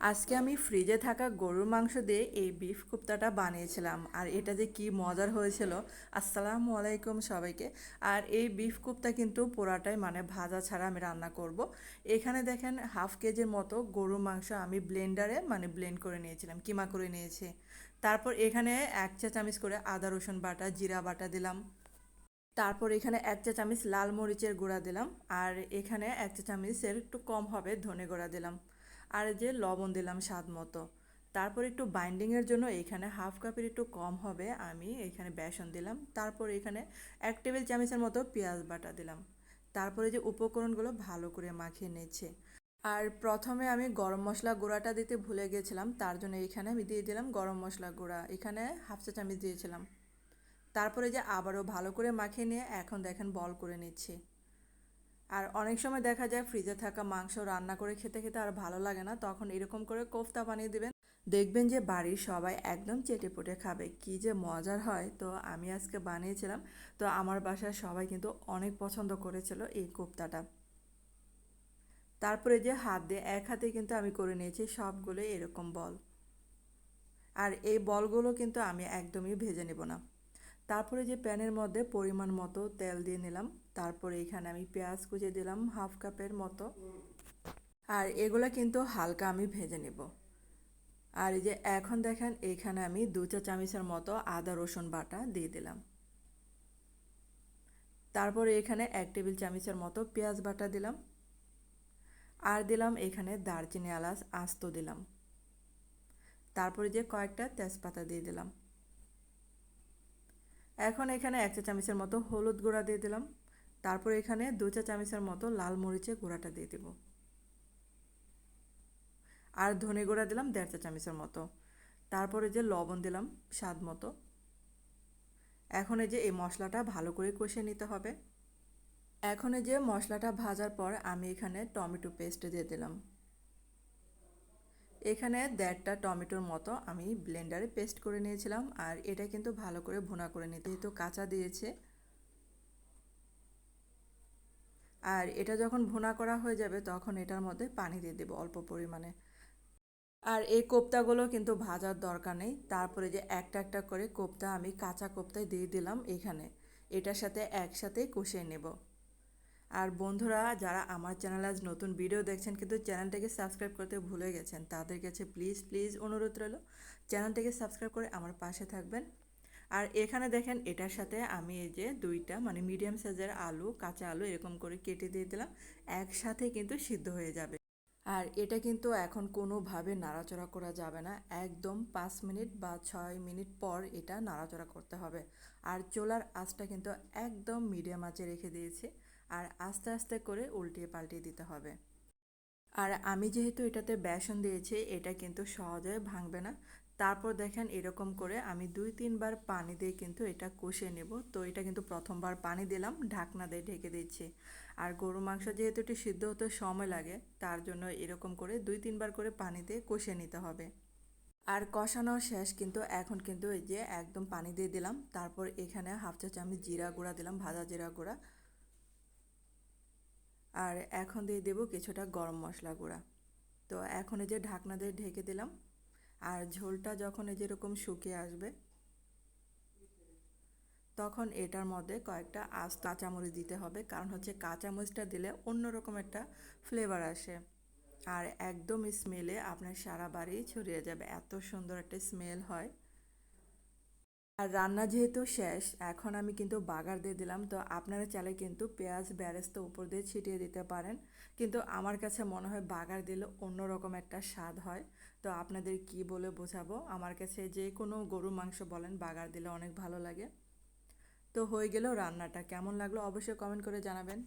আজকে আমি ফ্রিজে থাকা গরুর মাংস দিয়ে এই বিফ কোপ্তাটা বানিয়েছিলাম। আর এটা যে কি মজার হয়েছিল, আসসালামু আলাইকুম সবাইকে। আর এই বিফ কোপ্তা কিন্তু পোড়াটাই মানে ভাজা ছাড়া আমি রান্না করব। এখানে দেখেন হাফ কেজির মতো গরুর মাংস আমি ব্লেন্ডারে মানে ব্লেন্ড করে নিয়েছিলাম, কিমা করে নিয়েছি। তারপর এখানে এক চা চামচ করে আদা, রসুন বাটা, জিরা বাটা দিলাম। তারপর এখানে এক চা চামচ লাল মরিচের গুঁড়া দিলাম। আর এখানে এক চা চামচের একটু কম হবে ধনে গুঁড়া দিলাম। আর যে লবণ দিলাম স্বাদ মতো। তারপর একটু বাইন্ডিংয়ের জন্য এখানে হাফ কাপের একটু কম হবে। আমি এখানে বেসন দিলাম। তারপর এখানে এক টেবিল চামচের মতো পেঁয়াজ বাটা দিলাম। তারপরে যে উপকরণগুলো ভালো করে মাখিয়ে নিচ্ছে। আর প্রথমে আমি গরম মশলা গুঁড়াটা দিতে ভুলে গেছিলাম। তার জন্য এখানে আমি দিয়ে দিলাম গরম মশলা গুঁড়া। এখানে হাফ চা চামচ দিয়েছিলাম। তারপরে যে আবারও ভালো করে মাখিয়ে নিয়ে এখন দেখেন বল করে নিচ্ছি। আর অনেক সময় দেখা যায় ফ্রিজে থাকা মাংস রান্না করে খেতে খেতে আর ভালো লাগে না, তখন এরকম করে কোফতা বানিয়ে দেবেন। দেখবেন যে বাড়ির সবাই একদম চেটে পুটে খাবে, কি যে মজার হয়। তো আমি আজকে বানিয়েছিলাম, তো আমার বাসার সবাই কিন্তু অনেক পছন্দ করেছিল এই কোফতাটা। তারপরে যে হাত দিয়ে এক হাতে কিন্তু আমি করে নিয়েছি সবগুলো এরকম বল। আর এই বলগুলো কিন্তু আমি একদমই ভেজে নেব না। তারপরে যে প্যানের মধ্যে পরিমাণ মতো তেল দিয়ে নিলাম, তারপরে এখানে আমি পেঁয়াজ কুচে দিলাম হাফ কাপের মতো। আর এগুলো কিন্তু হালকা আমি ভেজে নেব। আর এই যে এখন দেখেন, এখানে আমি দু চা চামচের মতো আদা রসুন বাটা দিয়ে দিলাম। তারপরে এখানে এক টেবিল চামচের মতো পেঁয়াজ বাটা দিলাম। আর দিলাম এখানে দারচিনি এলাচ আস্ত দিলাম। তারপরে যে কয়েকটা তেজপাতা দিয়ে দিলাম। এখন এখানে এক চা চামচের মতো হলুদ গুঁড়া দিয়ে দিলাম। তারপর এখানে দু চা চামচের মতো লাল মরিচের গুঁড়াটা দিয়ে দেব। আর ধনে গুঁড়া দিলাম দেড় চা চামচের মতো। তারপরে যে লবণ দিলাম স্বাদ মতো। এখন এই যে এই মশলাটা ভালো করে কষিয়ে নিতে হবে। এখন এই যে মশলাটা ভাজার পর আমি এখানে টমেটো পেস্ট দিয়ে দিলাম। এখানে দেড়টা টমেটোর মতো আমি ব্লেন্ডারে পেস্ট করে নিয়েছিলাম, আর এটা কিন্তু ভালো করে ভুনা করে নিতে যেহেতু কাঁচা দিয়েছে। আর এটা যখন ভুনা করা হয়ে যাবে, তখন এটার মধ্যে পানি দিয়ে দেবো অল্প পরিমাণে। আর এই কোপ্তাগুলো কিন্তু ভাজার দরকার নেই। তারপরে যে একটা একটা করে কোপ্তা আমি কাঁচা কোপ্তায় দিয়ে দিলাম এখানে। এটার সাথে একসাথে কষিয়ে নেব। আর বন্ধুরা, যারা আমার চ্যানেল আজ নতুন ভিডিও দেখছেন, কিন্তু চ্যানেলটাকে সাবস্ক্রাইব করতে ভুলে গেছেন, তাদের কাছে প্লিজ প্লিজ অনুরোধ রইল, চ্যানেলটাকে সাবস্ক্রাইব করে আমার পাশে থাকবেন। আর এখানে দেখেন, এটার সাথে আমি এই যে দুইটা মানে মিডিয়াম সাইজের আলু, কাঁচা আলু এরকম করে কেটে দিয়ে দিলাম, একসাথে কিন্তু সিদ্ধ হয়ে যাবে। আর এটা কিন্তু এখন কোনোভাবে নাড়াচড়া করা যাবে না, একদম পাঁচ মিনিট বা ছয় মিনিট পর এটা নাড়াচড়া করতে হবে। আর চোলার আঁচটা কিন্তু একদম মিডিয়াম আঁচে রেখে দিয়েছি। আর আস্তে আস্তে করে উল্টিয়ে পাল্টিয়ে দিতে হবে। আর আমি যেহেতু এটাতে বেসন দিয়েছি, এটা কিন্তু সহজে ভাঙবে না। তারপর দেখেন এরকম করে আমি দুই, তিনবার পানি দিয়ে কিন্তু এটা কষিয়ে নেব। তো এটা কিন্তু প্রথমবার পানি দিলাম, ঢাকনা দিয়ে ঢেকে দিচ্ছি। আর গরু মাংস যেহেতু একটু সিদ্ধ হতে সময় লাগে, তার জন্য এরকম করে দুই, তিনবার করে পানি দিয়ে কষিয়ে নিতে হবে। আর কষানো শেষ কিন্তু এখন কিন্তু এই যে একদম পানি দিয়ে দিলাম। তারপর এখানে হাফ চা চামচ জিরা গুঁড়া দিলাম, ভাজা জিরা গুঁড়া। আর এখন দিয়ে দেব কিছুটা গরম মশলা গুঁড়া। তো এখন এই যে ঢাকনা দিয়ে ঢেকে দিলাম। আর ঝোলটা যখন এই যেরকম শুকিয়ে আসবে, তখন এটার মধ্যে কয়েকটা আজ কাঁচামরিচ দিতে হবে। কারণ হচ্ছে কাঁচামরিচটা দিলে অন্যরকম একটা ফ্লেভার আসে। আর একদম স্মেলে আপনার সারা বাড়ি ছড়িয়ে যাবে। এত সুন্দর একটা স্মেল হয়। আর রান্না যেহেতু শেষ, এখন আমি কিন্তু বাগার দিয়ে দিলাম। তো আপনারা চাইলে কিন্তু পেঁয়াজ ব্যারেস্তা উপর দিয়ে ছিটিয়ে দিতে পারেন। কিন্তু আমার কাছে মনে হয় বাগার দিলে অন্যরকম একটা স্বাদ হয়। তো আপনাদের কি বলে বোঝাবো? আমার কাছে যে কোনো গরু মাংস বলেন, বাগার দিলে অনেক ভালো লাগে। তো হয়ে গেল রান্নাটা। কেমন লাগল অবশ্যই কমেন্ট করে জানাবেন।